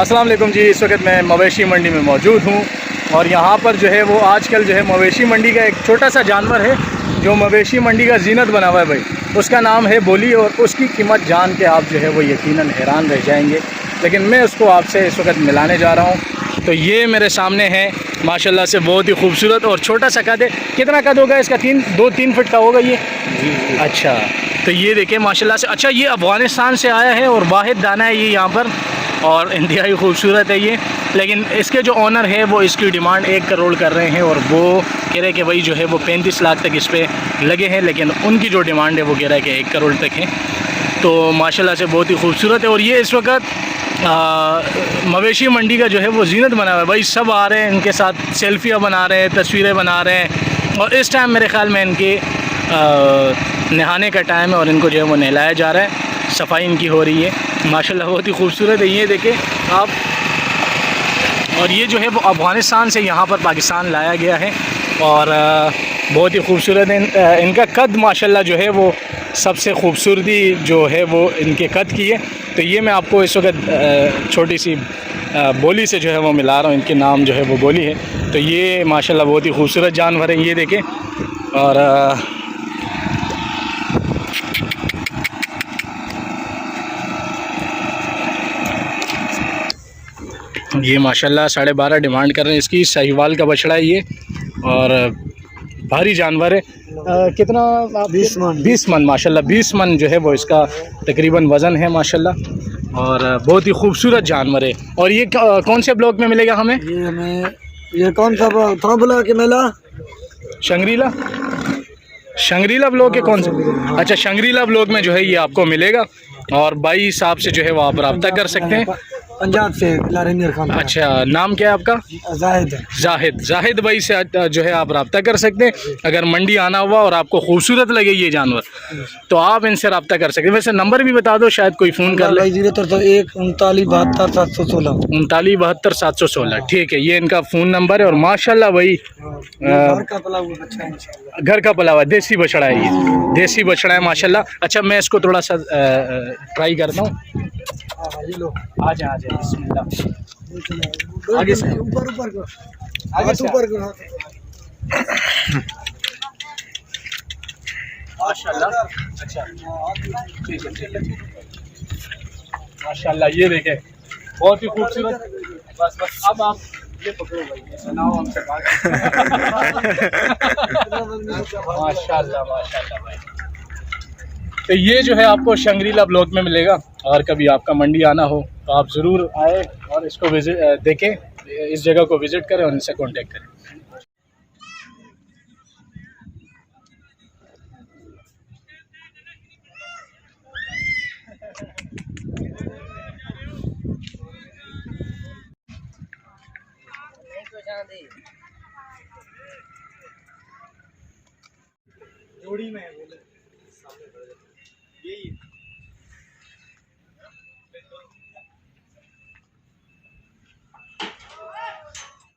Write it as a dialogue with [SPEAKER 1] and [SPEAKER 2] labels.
[SPEAKER 1] अस्सलाम वालेकुम जी। इस वक्त मैं मवेशी मंडी में मौजूद हूँ और यहाँ पर जो है वो आजकल जो है मवेशी मंडी का एक छोटा सा जानवर है जो मवेशी मंडी का जीनत बना हुआ है भाई। उसका नाम है बोली और उसकी कीमत जान के आप जो है वो यकीनन हैरान रह जाएँगे। लेकिन मैं उसको आपसे इस वक्त मिलाने जा रहा हूँ। तो ये मेरे सामने है। माशाल्लाह से बहुत ही खूबसूरत और छोटा सा कद है। कितना कद होगा इसका? तीन दो तीन फिट का होगा ये? अच्छा तो ये देखिए माशाल्लाह से। अच्छा ये अफ़गानिस्तान से आया है और वाहिद दाना है ये यहाँ पर। और इंतहाई खूबसूरत है ये। लेकिन इसके जो ऑनर है, वो इसकी डिमांड एक करोड़ कर रहे हैं और वो कह रहे कि भाई जो है वो पैंतीस लाख तक इस पर लगे हैं, लेकिन उनकी जो डिमांड है वो कह रहा है कि एक करोड़ तक है। तो माशाल्लाह से बहुत ही खूबसूरत है और ये इस वक्त मवेशी मंडी का जो है वो जीनत बना हुआ है। भाई सब आ रहे हैं, इनके साथ सेल्फियाँ बना रहे हैं, तस्वीरें बना रहे हैं। और इस टाइम मेरे ख्याल में इनके नहाने का टाइम है और इनको जो है वो नहलाया जा रहा है। सफ़ाई इनकी हो रही है। माशाल्लाह, बहुत ही खूबसूरत है ये, देखें आप। और ये जो है, वो अफ़गानिस्तान से यहाँ पर पाकिस्तान लाया गया है। और बहुत ही खूबसूरत है। इन- इनका कद, माशाल्लाह, जो है, वो सबसे खूबसूरती जो है, वो इनके कद की है। तो ये मैं आपको इस वक्त छोटी सी बोली से जो है, वो मिला रहा हूँ। इनके नाम जो है, वो बोली है। तो ये, माशाल्लाह, बहुत ही खूबसूरत जानवर है, ये देखें। और ये माशाल्लाह साढ़े बारह डिमांड कर रहे हैं। इसकी साहिवाल का बछड़ा है ये और भारी जानवर है। अ, कितना बीस मन। बीस मन माशाल्लाह बीस मन जो है वो इसका तकरीबन वज़न है माशाल्लाह। और बहुत ही खूबसूरत जानवर है। और ये कौन से ब्लॉक में मिलेगा हमें?
[SPEAKER 2] ये हमें ये कौन सा था बोला कि मेला?
[SPEAKER 1] शंगरीला? शंग्रीला ब्लॉक है कौन सा? अच्छा शंगरीला ब्लॉक में जो है ये आपको मिलेगा। और बाई हिसाब से जो है वो आप रब्ता कर सकते हैं।
[SPEAKER 2] पंजाब से लारेनियर खान
[SPEAKER 1] अच्छा नाम क्या है आपका?
[SPEAKER 2] जाहिद
[SPEAKER 1] जाहिद। जाहिद भाई से जो है आप रब्ता कर सकते हैं। अगर मंडी आना हुआ और आपको खूबसूरत लगे ये जानवर तो आप इनसे रब्ता कर सकते हैं। वैसे नंबर भी बता दो शायद कोई फ़ोन कर ले।
[SPEAKER 2] ज़ीरो तो एक उनतालीस बहत्तर सात सौ सोलह।
[SPEAKER 1] उनतालीस बहत्तर सात सौ सोलह ठीक है ये इनका फ़ोन नंबर है और माशाल्लाह भाई
[SPEAKER 2] घर का पला हुआ बच्चा इंशाल्लाह।
[SPEAKER 1] घर का पला हुआ देसी बछड़ा है ये। देसी बछड़ा है माशाल्लाह। अच्छा मैं इसको थोड़ा सा ट्राई करता हाँ, आ जाए
[SPEAKER 2] ऊपर ऊपर आगे ऊपर।
[SPEAKER 1] माशाल्लाह ये देखें बहुत ही खूबसूरत बस बस अब आप ये माशाल्लाह माशाल्लाह भाई तो ये जो है आपको शंगरीला ब्लॉक में मिलेगा और कभी आपका मंडी आना हो तो आप ज़रूर आए और इसको विज़िट देखें, इस जगह को विज़िट करें और इनसे कॉन्टेक्ट करें।
[SPEAKER 2] जोड़ी में बोले। यही